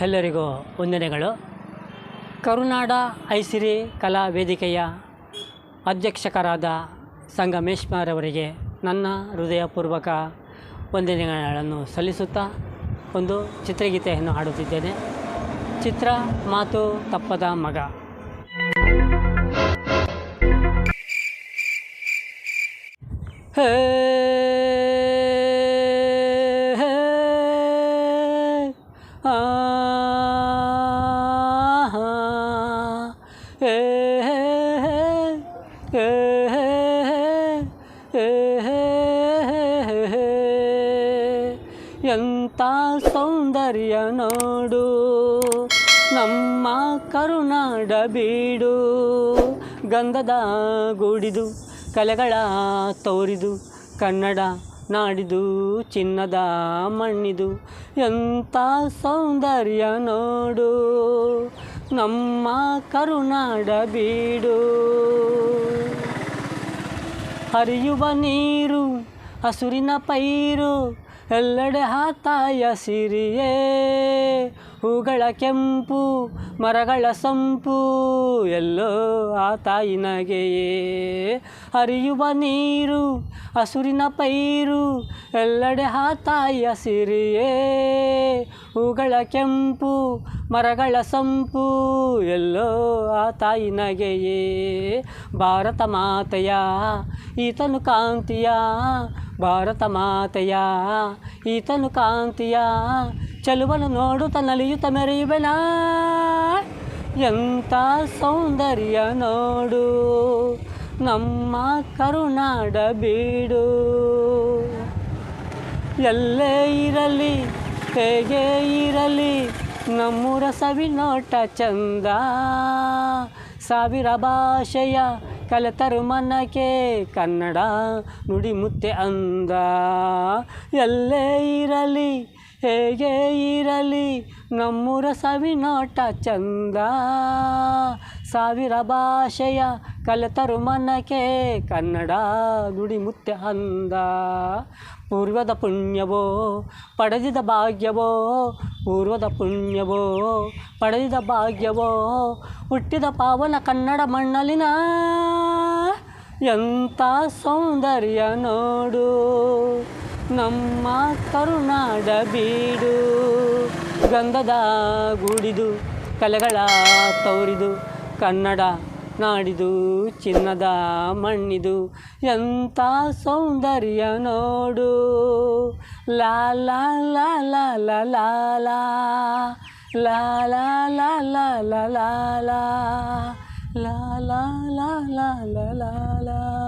ಎಲ್ಲರಿಗೂ ವಂದನೆಗಳು. ಕರುನಾಡ ಐಸಿರಿ ಕಲಾ ವೇದಿಕೆಯ ಅಧ್ಯಕ್ಷಕರಾದ ಸಂಗಮೇಶ್ವರವರಿಗೆ ನನ್ನ ಹೃದಯಪೂರ್ವಕ ವಂದನೆಗಳನ್ನು ಸಲ್ಲಿಸುತ್ತಾ ಒಂದು ಚಿತ್ರಗೀತೆಯನ್ನು ಹಾಡುತ್ತಿದ್ದೇನೆ. ಚಿತ್ರ ಮಾತು ತಪ್ಪದ ಮಗ. ಹೇ ಎಂಥ ಸೌಂದರ್ಯ ನೋಡು ನಮ್ಮ ಕರುನಾಡ ಬೀಡು ಗಂಧದ ಗೂಡಿದು ಕಲೆಗಳ ತೋರಿದು ಕನ್ನಡ ನಾಡಿದು, ಚಿನ್ನದ ಮಣ್ಣಿದು, ಎಂಥ ಸೌಂದರ್ಯ ನೋಡು. ನಮ್ಮ ಕರುನಾಡ ಬೀಡು. ಹರಿಯುವ ನೀರು, ಹಸುರಿನ ಪೈರು, ಎಲ್ಲೆಡೆ ಹಾತಾಯ ಸಿರಿಯೇ. ಹೂಗಳ ಕೆಂಪು, ಮರಗಳ ಸಂಪು, ಎಲ್ಲೋ ಆ ತಾಯಿನಗೆಯೇ ಹರಿಯುವ ನೀರು, ಹಸುರಿನ ಪೈರು, ಎಲ್ಲೆಡೆ ಆ ತಾಯಿಯ ಸಿರಿಯೇ. ಹೂಗಳ ಕೆಂಪು, ಮರಗಳ ಸಂಪು, ಎಲ್ಲೋ ಆ ತಾಯಿ ನಗೆಯೇ. ಭಾರತ ಮಾತೆಯ, ಈತನು ಕಾಂತಿಯ. ಭಾರತ ಮಾತೆಯ, ಈತನು ಕಾಂತಿಯ. ಚೆಲುವನು ನೋಡುತ್ತ ನಲಿಯುತ್ತ ಮೆರೆಯುವೆನಾ ಎಂಥ ಸೌಂದರ್ಯ ನೋಡು, ನಮ್ಮ ಕರುನಾಡ ಬೀಡು. ಎಲ್ಲೇ ಇರಲಿ, ಹೇಗೆ ಇರಲಿ ನಮ್ಮೂರ ಸವಿ ನೋಟ ಚಂದ. ಸಾವಿರ ಭಾಷೆಯ ಕಲೆತರು ಮನಕ್ಕೆ ಕನ್ನಡ ನುಡಿಮುತ್ತೆ ಅಂದ. ಎಲ್ಲೇ ಇರಲಿ ಹೇಗೆ ಇರಲಿ? ನಮ್ಮೂರ ಸವಿನೋಟ ಚಂದ. ಸಾವಿರ ಭಾಷೆಯ ಕಲೆತರು ಮನಕೆ ಕನ್ನಡ ನುಡಿ ಮುತ್ತೆ ಅಂದ. ಪೂರ್ವದ ಪುಣ್ಯವೋ, ಪಡೆದಿದ ಭಾಗ್ಯವೋ, ಪೂರ್ವದ ಪುಣ್ಯವೋ, ಪಡೆದಿದ ಭಾಗ್ಯವೋ, ಹುಟ್ಟಿದ ಪಾವನ ಕನ್ನಡ ಮಣ್ಣಲಿನ ಎಂಥ ಸೌಂದರ್ಯ ನೋಡು. ನಮ್ಮ ಕರುನಾಡ ಬೀಡು ಗಂಧದ ಗೂಡಿದು ಕಲೆಗಳ ತೌರಿದು ಕನ್ನಡ ನಾಡಿದು ಚಿನ್ನದ ಮಣ್ಣಿದು ಎಂಥ ಸೌಂದರ್ಯ ನೋಡು ಲಾ ಲಾ ಲಾ ಲಾ ಲಾ ಲಾ ಲಾ ಲಾ ಲಾ ಲಾ ಲಾ ಲಾ ಲಾ ಲಾ ಲಾ ಲಾ ಲಾ ಲಾ ಲಾ